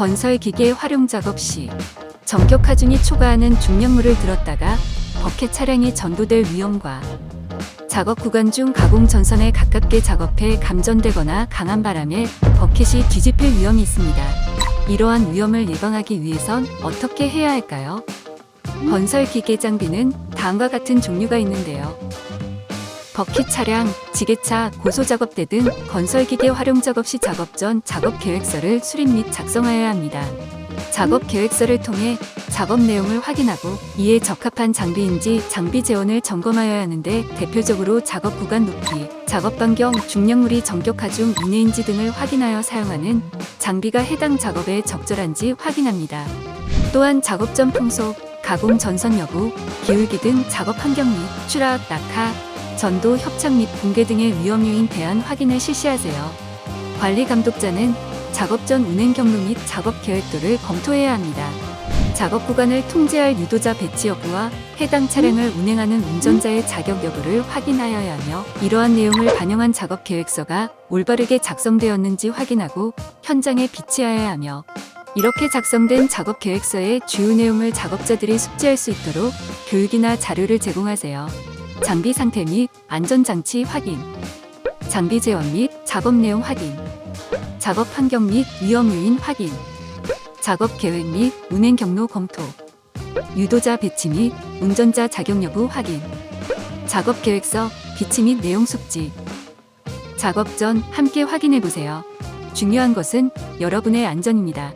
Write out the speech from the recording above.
건설 기계 활용 작업 시 전격 하중이 초과하는 중량물을 들었다가 버켓 차량이 전도될 위험과 작업 구간 중 가공 전선에 가깝게 작업해 감전되거나 강한 바람에 버켓이 뒤집힐 위험이 있습니다. 이러한 위험을 예방하기 위해선 어떻게 해야 할까요? 건설 기계 장비는 다음과 같은 종류가 있는데요. 버킷 차량, 지게차, 고소 작업대 등 건설 기계 활용 작업 시 작업 전 작업 계획서를 수립 및 작성하여야 합니다. 작업 계획서를 통해 작업 내용을 확인하고 이에 적합한 장비인지 장비 재원을 점검하여야 하는데 대표적으로 작업 구간 높이, 작업 반경, 중량물이 전격 하중 이내인지 등을 확인하여 사용하는 장비가 해당 작업에 적절한지 확인합니다. 또한 작업 전 풍속, 가공 전선 여부, 기울기 등 작업 환경 및 추락, 낙하, 전도, 협착 및 붕괴 등의 위험 요인 대한 확인을 실시하세요. 관리 감독자는 작업 전 운행 경로 및 작업 계획도를 검토해야 합니다. 작업 구간을 통제할 유도자 배치 여부와 해당 차량을 운행하는 운전자의 자격 여부를 확인하여야 하며 이러한 내용을 반영한 작업 계획서가 올바르게 작성되었는지 확인하고 현장에 비치하여야 하며 이렇게 작성된 작업 계획서의 주요 내용을 작업자들이 숙지할 수 있도록 교육이나 자료를 제공하세요. 장비 상태 및 안전장치 확인, 장비 재원 및 작업 내용 확인, 작업 환경 및 위험 요인 확인, 작업 계획 및 운행 경로 검토, 유도자 배치 및 운전자 자격 여부 확인, 작업 계획서 비치 및 내용 숙지, 작업 전 함께 확인해 보세요. 중요한 것은 여러분의 안전입니다.